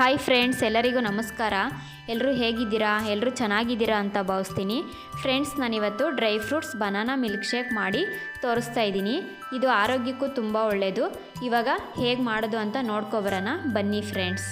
Hi friends ಎಲ್ಲರಿಗೂ ನಮಸ್ಕಾರ. ಎಲ್ಲರೂ ಹೇಗಿದ್ದೀರಾ? ಎಲ್ಲರೂ ಚೆನ್ನಾಗಿದ್ದೀರಾ ಅಂತ ಭಾವಿಸ್ತೀನಿ. ಫ್ರೆಂಡ್ಸ್ ನಾನಿವತ್ತು dry fruits banana milkshake ಮಾಡಿ ತೋರಿಸ್ತಾ ಇದ್ದೀನಿ. ಇದು ಆರೋಗ್ಯಕ್ಕೂ ತುಂಬ ಒಳ್ಳೆಯದು ಇವಾಗ ಹೇಗೆ ಮಾಡೋದು ಅಂತ ನೋಡ್ಕೊಬರೋಣ ಬನ್ನಿ ಫ್ರೆಂಡ್ಸ್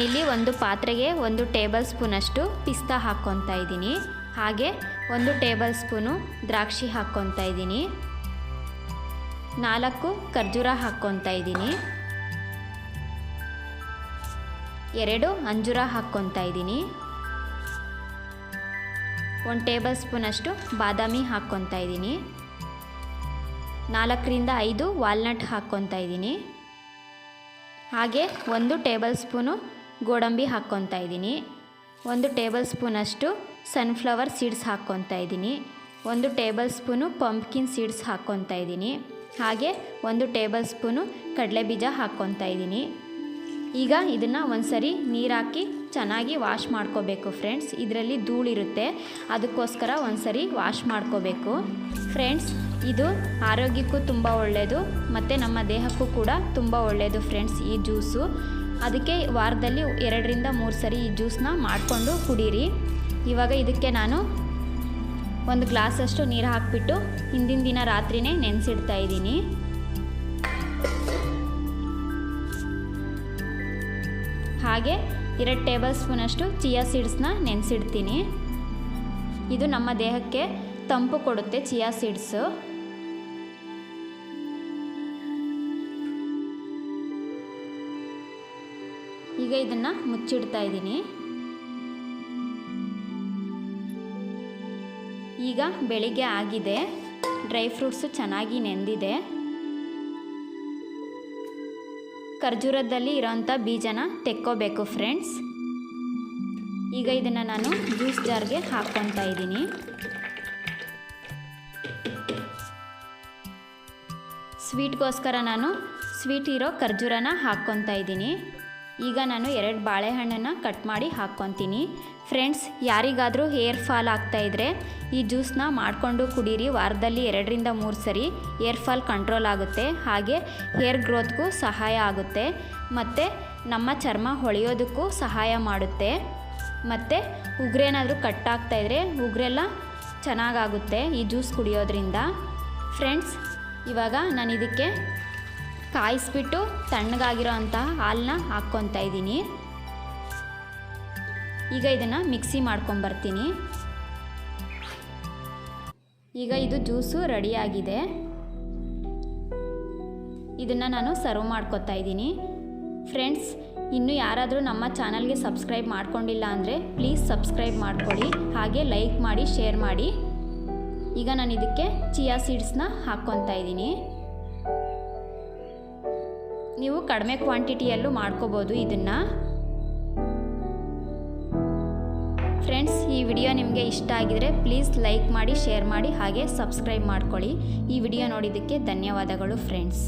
ನಾನಿಲ್ಲಿ ಒಂದು ಪಾತ್ರೆಗೆ ಒಂದು ಟೇಬಲ್ ಸ್ಪೂನಷ್ಟು ಪಿಸ್ತಾ ಹಾಕ್ಕೊತಾ ಇದ್ದೀನಿ. ಹಾಗೆ ಒಂದು ಟೇಬಲ್ ಸ್ಪೂನು ದ್ರಾಕ್ಷಿ ಹಾಕ್ಕೊತಾ ಇದ್ದೀನಿ. ನಾಲ್ಕು ಖರ್ಜೂರ ಹಾಕ್ಕೊತಾ ಇದ್ದೀನಿ. ಎರಡು ಅಂಜೂರ ಹಾಕ್ಕೊತಾ ಇದ್ದೀನಿ. ಒಂದು ಟೇಬಲ್ ಸ್ಪೂನಷ್ಟು ಬಾದಾಮಿ ಹಾಕ್ಕೊತಾ ಇದ್ದೀನಿ. ನಾಲ್ಕರಿಂದ ಐದು ವಾಲ್ನಟ್ ಹಾಕ್ಕೊತಾ ಇದ್ದೀನಿ. ಹಾಗೆ ಒಂದು ಟೇಬಲ್ ಸ್ಪೂನು ಗೋಡಂಬಿ ಹಾಕ್ಕೊತಾ ಇದ್ದೀನಿ. ಒಂದು ಟೇಬಲ್ ಸ್ಪೂನಷ್ಟು ಸನ್ಫ್ಲವರ್ ಸೀಡ್ಸ್ ಹಾಕ್ಕೊತಾ ಇದ್ದೀನಿ. ಒಂದು ಟೇಬಲ್ ಸ್ಪೂನು ಪಂಪ್ಕಿನ್ ಸೀಡ್ಸ್ ಹಾಕ್ಕೊತಾ ಇದ್ದೀನಿ. ಹಾಗೆ ಒಂದು ಟೇಬಲ್ ಸ್ಪೂನು ಕಡಲೆ ಬೀಜ ಹಾಕ್ಕೊತಾ ಇದ್ದೀನಿ. ಈಗ ಇದನ್ನು ಒಂದು ಸರಿ ನೀರು ಹಾಕಿ ಚೆನ್ನಾಗಿ ವಾಶ್ ಮಾಡ್ಕೋಬೇಕು ಫ್ರೆಂಡ್ಸ್. ಇದರಲ್ಲಿ ಧೂಳಿರುತ್ತೆ ಅದಕ್ಕೋಸ್ಕರ ಒಂದು ಸರಿ ವಾಶ್ ಮಾಡ್ಕೋಬೇಕು. ಫ್ರೆಂಡ್ಸ್, ಇದು ಆರೋಗ್ಯಕ್ಕೂ ತುಂಬ ಒಳ್ಳೆಯದು ಮತ್ತು ನಮ್ಮ ದೇಹಕ್ಕೂ ಕೂಡ ತುಂಬ ಒಳ್ಳೆಯದು ಫ್ರೆಂಡ್ಸ್ ಈ ಜ್ಯೂಸು. ಅದಕ್ಕೆ ವಾರದಲ್ಲಿ ಎರಡರಿಂದ ಮೂರು ಸರಿ ಈ ಜ್ಯೂಸನ್ನ ಮಾಡಿಕೊಂಡು ಕುಡೀರಿ. ಇವಾಗ ಇದಕ್ಕೆ ನಾನು ಒಂದು ಗ್ಲಾಸಷ್ಟು ನೀರು ಹಾಕಿಬಿಟ್ಟು ಹಿಂದಿನ ದಿನ ರಾತ್ರಿನೇ ನೆನೆಸಿಡ್ತಾ ಇದ್ದೀನಿ. ಹಾಗೆ ಎರಡು ಟೇಬಲ್ ಸ್ಪೂನಷ್ಟು ಚಿಯಾ ಸೀಡ್ಸ್ನ ನೆನೆಸಿಡ್ತೀನಿ. ಇದು ನಮ್ಮ ದೇಹಕ್ಕೆ ತಂಪು ಕೊಡುತ್ತೆ ಚಿಯಾ ಸೀಡ್ಸು. ಈಗ ಇದನ್ನು ಮುಚ್ಚಿಡ್ತಾ ಇದ್ದೀನಿ. ಈಗ ಬೆಳಿಗ್ಗೆ ಆಗಿದೆ. ಡ್ರೈ ಫ್ರೂಟ್ಸು ಚೆನ್ನಾಗಿ ನೆಂದಿದೆ. ಖರ್ಜೂರದಲ್ಲಿ ಇರೋಂಥ ಬೀಜನ ತೆಕ್ಕೋಬೇಕು ಫ್ರೆಂಡ್ಸ್. ಈಗ ಇದನ್ನು ನಾನು ಜ್ಯೂಸ್ ಜಾರ್ಗೆ ಹಾಕ್ಕೊತಾ ಇದ್ದೀನಿ. ಸ್ವೀಟ್ಗೋಸ್ಕರ ನಾನು ಸ್ವೀಟ್ ಇರೋ ಖರ್ಜೂರನ ಹಾಕ್ಕೊತಾ ಇದ್ದೀನಿ. ಈಗ ನಾನು ಎರಡು ಬಾಳೆಹಣ್ಣನ್ನು ಕಟ್ ಮಾಡಿ ಹಾಕ್ಕೊತೀನಿ. ಫ್ರೆಂಡ್ಸ್, ಯಾರಿಗಾದರೂ ಹೇರ್ ಫಾಲ್ ಆಗ್ತಾ ಇದ್ದರೆ ಈ ಜ್ಯೂಸ್ನ ಮಾಡಿಕೊಂಡು ಕುಡೀರಿ. ವಾರದಲ್ಲಿ ಎರಡರಿಂದ ಮೂರು ಸರಿ ಹೇರ್ ಫಾಲ್ ಕಂಟ್ರೋಲ್ ಆಗುತ್ತೆ. ಹಾಗೆ ಹೇರ್ ಗ್ರೋತ್ಗೂ ಸಹಾಯ ಆಗುತ್ತೆ. ಮತ್ತು ನಮ್ಮ ಚರ್ಮ ಹೊಳೆಯೋದಕ್ಕೂ ಸಹಾಯ ಮಾಡುತ್ತೆ. ಮತ್ತು ಉಗುರೇನಾದರೂ ಕಟ್ಟಾಗ್ತಾಯಿದ್ರೆ ಉಗ್ರೆಲ್ಲ ಚೆನ್ನಾಗಾಗುತ್ತೆ ಈ ಜ್ಯೂಸ್ ಕುಡಿಯೋದ್ರಿಂದ. ಫ್ರೆಂಡ್ಸ್, ಇವಾಗ ನಾನು ಇದಕ್ಕೆ ಕಾಯಿಸ್ಬಿಟ್ಟು ತಣ್ಣಗಾಗಿರೋ ಅಂತಹ ಹಾಲನ್ನ ಹಾಕ್ಕೊತಾ ಇದ್ದೀನಿ. ಈಗ ಇದನ್ನು ಮಿಕ್ಸಿ ಮಾಡ್ಕೊಂಬರ್ತೀನಿ ಈಗ ಇದು ಜ್ಯೂಸು ರೆಡಿಯಾಗಿದೆ ಇದನ್ನು ನಾನು ಸರ್ವ್ ಮಾಡ್ಕೊತಾ ಇದ್ದೀನಿ. ಫ್ರೆಂಡ್ಸ್, ಇನ್ನು ಯಾರಾದರೂ ನಮ್ಮ ಚಾನಲ್ಗೆ ಸಬ್ಸ್ಕ್ರೈಬ್ ಮಾಡ್ಕೊಂಡಿಲ್ಲ ಅಂದರೆ ಪ್ಲೀಸ್ ಸಬ್ಸ್ಕ್ರೈಬ್ ಮಾಡ್ಕೊಳ್ಳಿ ಹಾಗೆ ಲೈಕ್ ಮಾಡಿ, ಶೇರ್ ಮಾಡಿ. ಈಗ ನಾನು ಇದಕ್ಕೆ ಚಿಯಾ ಸೀಡ್ಸ್ನ ಹಾಕ್ಕೊತಾ ಇದ್ದೀನಿ. ನೀವು ಕಡಿಮೆ ಕ್ವಾಂಟಿಟಿಯಲ್ಲೂ ಮಾಡ್ಕೋಬೋದು ಇದನ್ನು. ಫ್ರೆಂಡ್ಸ್ ಈ ವಿಡಿಯೋ ನಿಮಗೆ ಇಷ್ಟ ಆಗಿದರೆ ಪ್ಲೀಸ್ ಲೈಕ್ ಮಾಡಿ ಶೇರ್ ಮಾಡಿ, ಹಾಗೆ ಸಬ್ಸ್ಕ್ರೈಬ್ ಮಾಡ್ಕೊಳ್ಳಿ. ಈ ವಿಡಿಯೋ ನೋಡಿದ್ದಕ್ಕೆ ಧನ್ಯವಾದಗಳು ಫ್ರೆಂಡ್ಸ್